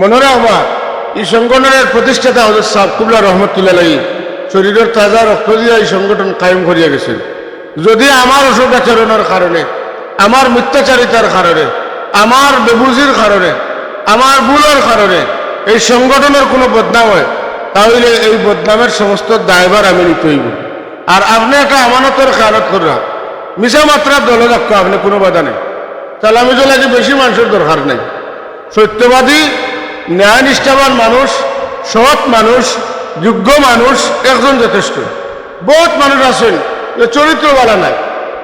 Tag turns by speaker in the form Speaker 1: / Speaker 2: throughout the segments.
Speaker 1: মনে রাখবা এই সংগঠনের প্রতিষ্ঠাতা হজরত সাহ কুবলা রহমতুল্লাহ শরীরের তাজা রক্ত দিয়ে এই সংগঠন কায়েম করিয়া গেছেন। যদি আমার অসুখ আচরণের কারণে, আমার মিথ্যাচারিতার কারণে, আমার বেবুজির কারণে, আমার ভুলের কারণে এই সংগঠনের কোনো বদনাম হয়, তাহলে এই বদনামের সমস্ত দায়ভার আমি নিতে হইব। আর আপনি একটা আমানতের খেয়ালত করলাম মিশা মাত্রার দলে রাখো আপনি কোনো বাধা নেই। তাহলে আমি লাগে বেশি মানুষের দরকার নেই। সত্যবাদী ন্যায়নিষ্ঠাবান মানুষ, সৎ মানুষ, যোগ্য মানুষ, একজন যথেষ্ট। বহুত মানুষ আছেন চরিত্রবালা নাই।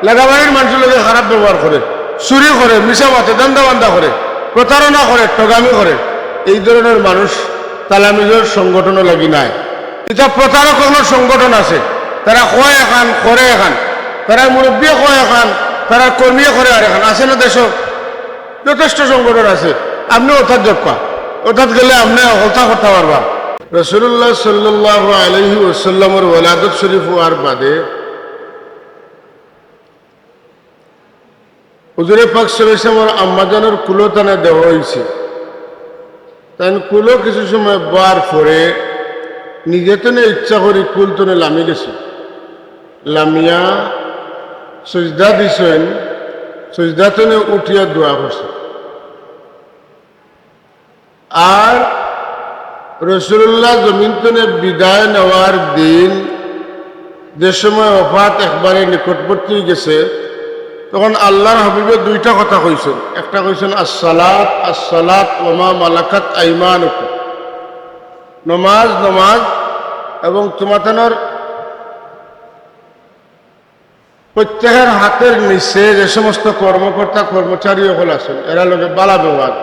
Speaker 1: লেখাবাড়ির মানুষের লোকে খারাপ ব্যবহার করে, চুরি করে মিশা মাথে দান্দা করে, প্রতারণা করে, ঠগামি করে। এই ধরনের মানুষ তালামিজের সংগঠনও লাগি নাই। এটা প্রতারক সংগঠন আছে। তারা কয় এখান, করে এখান। তারা মুরব্বী কয় এখান, তারা কর্মী করে আর এখান। আছে না দেশ? যথেষ্ট সংগঠন আছে। আপনি অর্থাৎ যোগ্য। অর্থাৎ গেলে আপনি হতা করতে পারবা। রসুল্লাহ সাল্লাহ আলহি ওসাল্লামর ওলাদত শরীফ হওয়ার বাদে হুজুরে পাক সরেসামর আম্মাজানের কুলোতানে দেওয়া হয়েছে। তাই কুলো কিছু সময় বার পরে নিজে তো ইচ্ছা করি কুল তনে লামি গেছে লামিয়া সজদা দিছেন, সজদা তনে উঠিয়া দোয়া করছে। আর রসুল্লাহ জমিন তনে বিদায় নেওয়ার দিন যে সময় অফাত একবারে নিকটবর্তী গেছে, তখন আল্লাহর হাবিবে দুইটা কথা কইছেন। একটা কইছেন, আসসালাত আসসালাত, ওমা মালাকাত আইমান নমাজ নমাজ, এবং তোমাতানোর প্রত্যেকের হাতের নিচে যে সমস্ত কর্মকর্তা, কর্মচারী হল আছেন, এরা লোকে বালা ব্যবহার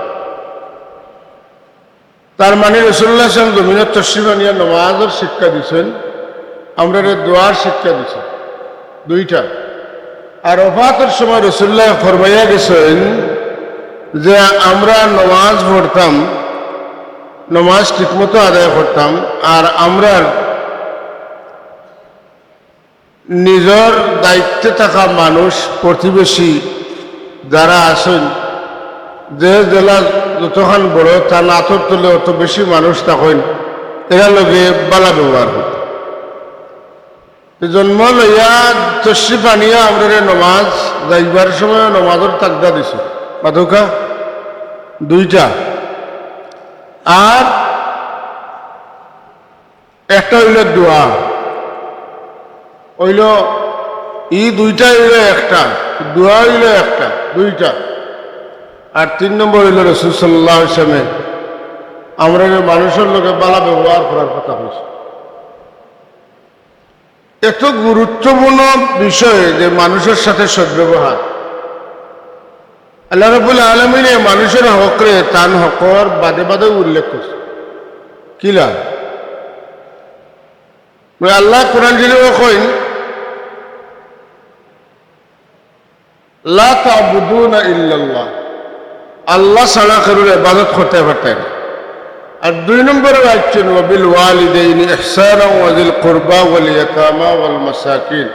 Speaker 1: তার মানে রসুল্লাহ সাহেব জমিনের তসিমানিয়া নমাজের শিক্ষা দিচ্ছেন আমরা দোয়ার শিক্ষা দিচ্ছেন দুইটা। আর অফাতের সময় রসুল্লাহ ফরমাইয়া গেছেন যে আমরা নমাজ পড়তাম, নমাজ ঠিকমতো আদায় করতাম, আর আমরা নিজের দায়িত্বে থাকা মানুষ, প্রতিবেশী যারা আছেন যে জেলা যতক্ষণ বড় তার নাথর তুলে অত বেশি মানুষ তখন এরা লোকে বালা ব্যবহার হতো। জন্ম লইয়া তসি পানিয়া আমরা নমাজ, যাইবার সময় নমাজের তাকদা দিছে। মাধুকা, দুইটা। আর একটা হইল দোয়া। হইল ই দুইটা হইল একটা, দোয়া হইল একটা, দুইটা। আর তিন নম্বর হইল রসুল সাল্লাহ ইসলামে আমরা মানুষের লোকে বালা ব্যবহার করার কথা হয়েছে এত গুরুত্বপূর্ণ বিষয় যে মানুষের সাথে সদ্ব্যবহার। আল্লাহ রবুল আলমিনে মানুষের হকরে তান হকর বাদে বাদে উল্লেখ করছে। কিলা আল্লাহ কোরআন জিনিস কইন, লা তাবুদুনা ইল্লাল্লাহ। আল্লাহ ছাড়া কারোর ইবাদত করতে পারতেন আর দুই নম্বরে রাখছেন ওয়াবিল ওয়ালিদাইনি ইহসানা ওয়াজিল কুরবা ওয়াল ইয়াতামা ওয়াল মাসাকিন।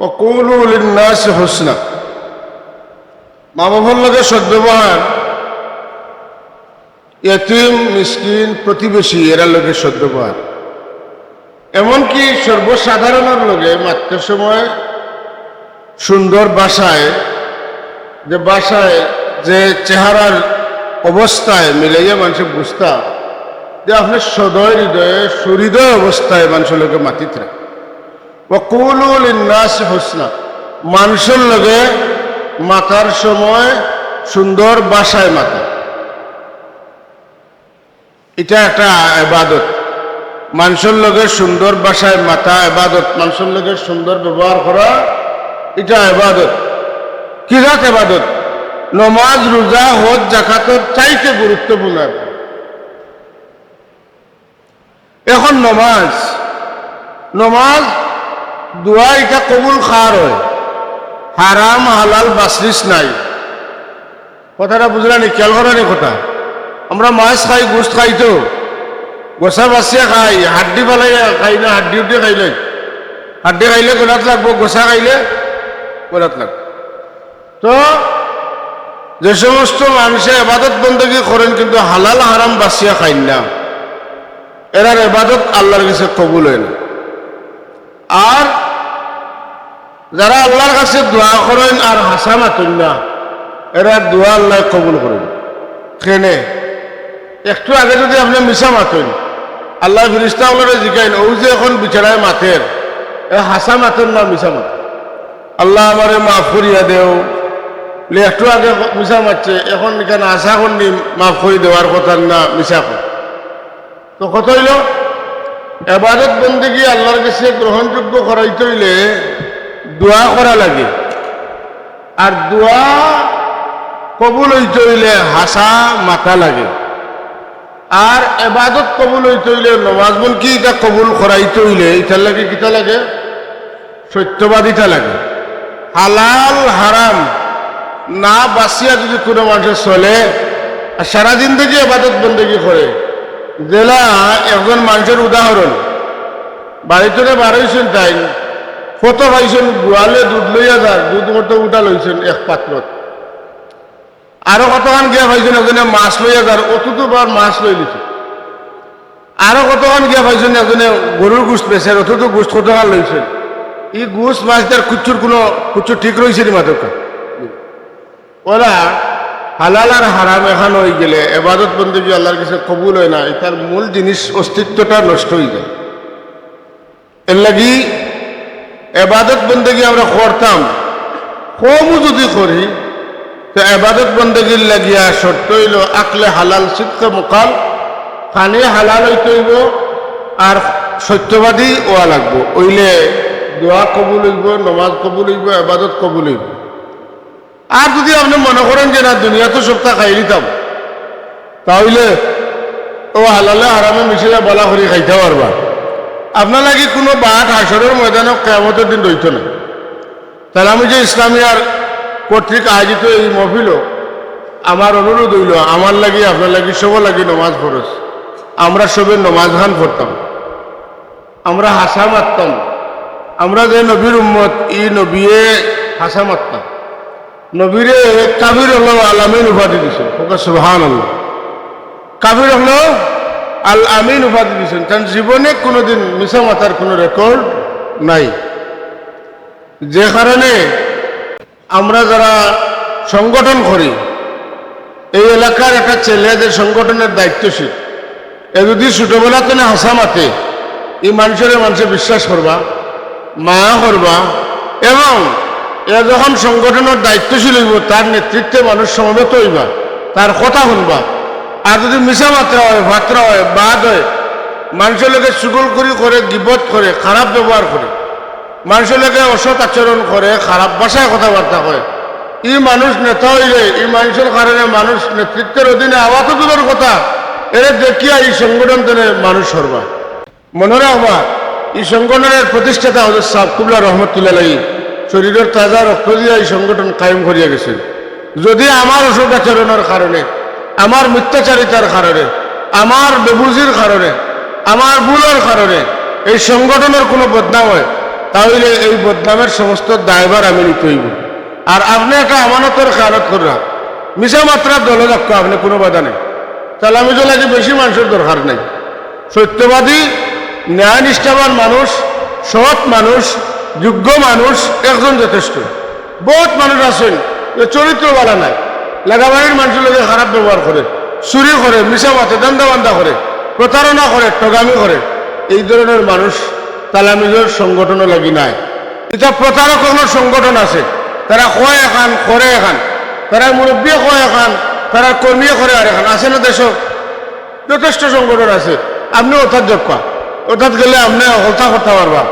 Speaker 1: ওয়া কুলু লিন-নাসি হুসনা। মা বাবার লগে সদ্ব্যবহার। ইয়তিম, মিসকিন, প্রতিবেশী, এরা লগে সদ্ব্যবহার। এমনকি সর্বসাধারণের লগে মাত্র সময় সুন্দর বাসায়, যে বাসায় যে চেহারার অবস্থায় মিলাইয়া মানুষের বুঝতাম যে আপনি সদয় হৃদয়ে, সুহৃদয় অবস্থায় মানুষের লোকে মাতিত রাখে ও কুলুল নাস হোসনা, মানুষের লগে মাতার সময় সুন্দর বাসায় মাতা। এটা একটা এবাদত। মানুষের লগে সুন্দর বাসায় মাথা এবাদত, মানুষের লগে সুন্দর ব্যবহার করা, এটা এবাদত। কি রাত এবাদত? নমাজ, রোজা, হজ জাকাতর চাইতে গুরুত্বপূর্ণ। এখন। নমাজ। নমাজ, দোয়া, এটা কবুল খার হয়। হারাম, হালাল, বাসরিস নাই। কথাটা বুঝলানি খেয়াল করানি কথা? আমরা মাছ খাই, গোস্ত খাই তো। গোসা বাসিয়া খাই, হাড্ডি ফেলাই খাই না, হাড্ডি উঠে খাইলে হাড্ডি খাইলে গোলাত লাগবো, গোসা খাইলে গোলাত লাগবো। তো যে সমস্ত মানুষে এবাদত বন্দী করেন কিন্তু হালাল হারাম বাসিয়া খাইন না, এরার এবাদত আল্লাহর কাছে কবুল হয় না। আর যারা আল্লাহর কাছে দোয়া করেন আর হাসা মাতুন না, এরা দোয়া আল্লাহ কবুল করেন। কেনে? একটু আগে যদি আপনি মিশা মাতেন, আল্লাহ ফিরিস্তা ওনারে জিকাইন ও যে এখন বিচারায় মাতের এ হাসা মাতেন না মিশা মাতেন? আল্লাহ আমারে মাফ করিয়া দেও। একটু আগে মিশা মারছে, এখন এখানে আশা করনি মাফ করে দেওয়ার কথা না মিশা কর তো কত হইল, এবাদত বন্দিগি আল্লাহর কাছে গ্রহণযোগ্য করাইতে হইলে দোয়া করা লাগে। আর দোয়া কবুল হইতে হইলে হাসা মাথা লাগে। আর এবাদত কবুল হইতে হইলে নমাজ বোন কি এটা কবুল করাইতে হইলে ইটার লাগে কিতা লাগে? সত্যবাদিতা লাগে। হালাল, হারাম। না বাসিয়া যদি কোনো মানুষের চলে, আর সারাদিন থেকে এবাদত বন্দেগি করে, জেলা একজন মানুষের উদাহরণ। বাড়িতে বাড়াইছেন তাই কত পাইছেন, গোয়ালে দুধ লইয়া যার দুধ কত উঠা লইছেন এক পাত্রত। আরও কতক্ষণ গিয়া পাইছেন একজনে মাছ লইয়া অতটু বার মাছ লই লিছে। আরও কতক্ষণ গিয়া পাইছেন একজনে গরুর গোষ্ঠ বেছেন অতটু গোষ্ঠ কতক্ষণ লইছেন। ই গোষ্ঠ মাছ তার কুচুর কোনো কুচুর ঠিক রয়েছে নি ওরা হালাল আর হারাম এখান হয়ে গেলে, এবাদত বন্দী আল্লাহর কাছে কবুল হয় না এটার মূল জিনিস অস্তিত্বটা নষ্ট হয়ে যায়। এর লাগি এবাদত বন্দী আমরা করতাম। কমও যদি করি, তো এবাদত বন্দীর লাগিয়া শর্ত হইল আকলে হালাল শিক্ষা মোকাল কানে হালাল হইতে হইব, আর সত্যবাদী ওয়া লাগবো। ওইলে দোয়া কবুল হইব, নমাজ কবুল হইব, এবাদত কবুল হইব। আর যদি আপনি মনে করেন যে না দুনিয়া তো সপ্তাহ খাই নিতাম, তাহলে ও হালালে আরামে মিশিলে বলা করি খাইতে পারবা। আপনার লাগে কোনো বাট হাসরের ময়দানে কেমতের দিন রইত না। তাহলে আমি যে ইসলামিয়ার কর্তৃক আয়োজিত এই মহফিল, আমার অনুরোধ হইল, আমার লাগি, আপনার লাগি সব লাগি নমাজ ফরজ। আমরা সবে নমাজ খান পড়তাম। আমরা হাসা মারতাম। আমরা যে নবীর উম্মত, ই নবীয়ে হাসা মারতাম। নবীরে কাবির হলো আলামিন উপাধি দিছেন। সুহান আল্লাহ কাবির হলো আল আমিন উপাধি দিছেন। কারণ জীবনে কোনোদিন মিশা মাতার কোনো রেকর্ড নাই। যে কারণে আমরা যারা সংগঠন করি, এই এলাকার একটা ছেলেদের সংগঠনের দায়িত্বশীল, এ যদি ছোটবেলাতে না হাসা মাতে, এই মানুষের মানুষে বিশ্বাস করবা, মায়া করবা, এবং এ যখন সংগঠনের দায়িত্বশীল হইব, তার নেতৃত্বে মানুষ সমবেত হইবা, তার কথা শুনবা। আর যদি মিশা মাত্রা হয়, ভাত্রা হয়, বাদ হয়, মানুষের লোকে চুগল করি করে, গিবত করে, খারাপ ব্যবহার করে, মানুষের লোকে অসৎ আচরণ করে, খারাপ ভাষায় কথাবার্তা করে ই মানুষ নেতা হইলে এই মানুষের কারণে মানুষ নেতৃত্বের অধীনে আওয়াত দূরের কথা, এর দেখিয়া এই সংগঠন তেনে মানুষ সরবা। মনে রাখবা, এই সংগঠনের প্রতিষ্ঠাতা হজরত সাহ রহমতুল্লাহ শরীরের তাজা রক্ত দিয়া এই সংগঠন কায়েম করিয়া গেছেন যদি আমার অসৎ আচরণের কারণে, আমার মিথ্যাচারিতার কারণে, আমার বেবুজির কারণে, আমার ভুলের কারণে এই সংগঠনের কোনো বদনাম হয়, তাহলে এই বদনামের সমস্ত দায়ভার আমি নিতে হইব। আর আপনি একটা আমানতের খেয়ালত করা মিশা মাত্রা দলে রাখো আপনি কোনো বাধা নেই। তাহলে আমি তো লাগে বেশি মানুষের দরকার নেই। সত্যবাদী ন্যায় নিষ্ঠাবান মানুষ, সৎ মানুষ যোগ্য মানুষ একজন যথেষ্ট। বহুত মানুষ আছেন যে চরিত্রবালা নাই। লেখাবাড়ির মানুষের লোকে খারাপ ব্যবহার করে, চুরি করে মিশা মাথে দান্দা বান্দা করে, প্রতারণা করে, ঠগামি করে, এই ধরনের মানুষ তালামিজের সংগঠনও লাগি নাই। এটা প্রতারক সংগঠন আছে। তারা কয় এখান করে এখান তারা মুরব্বী কয় এখান তারা কর্মীও করে আর এখান আছে না দেশ যথেষ্ট সংগঠন আছে। আপনি অর্থাৎ যোগ্য অর্থাৎ গেলে আপনি হলতা করতে পারবা।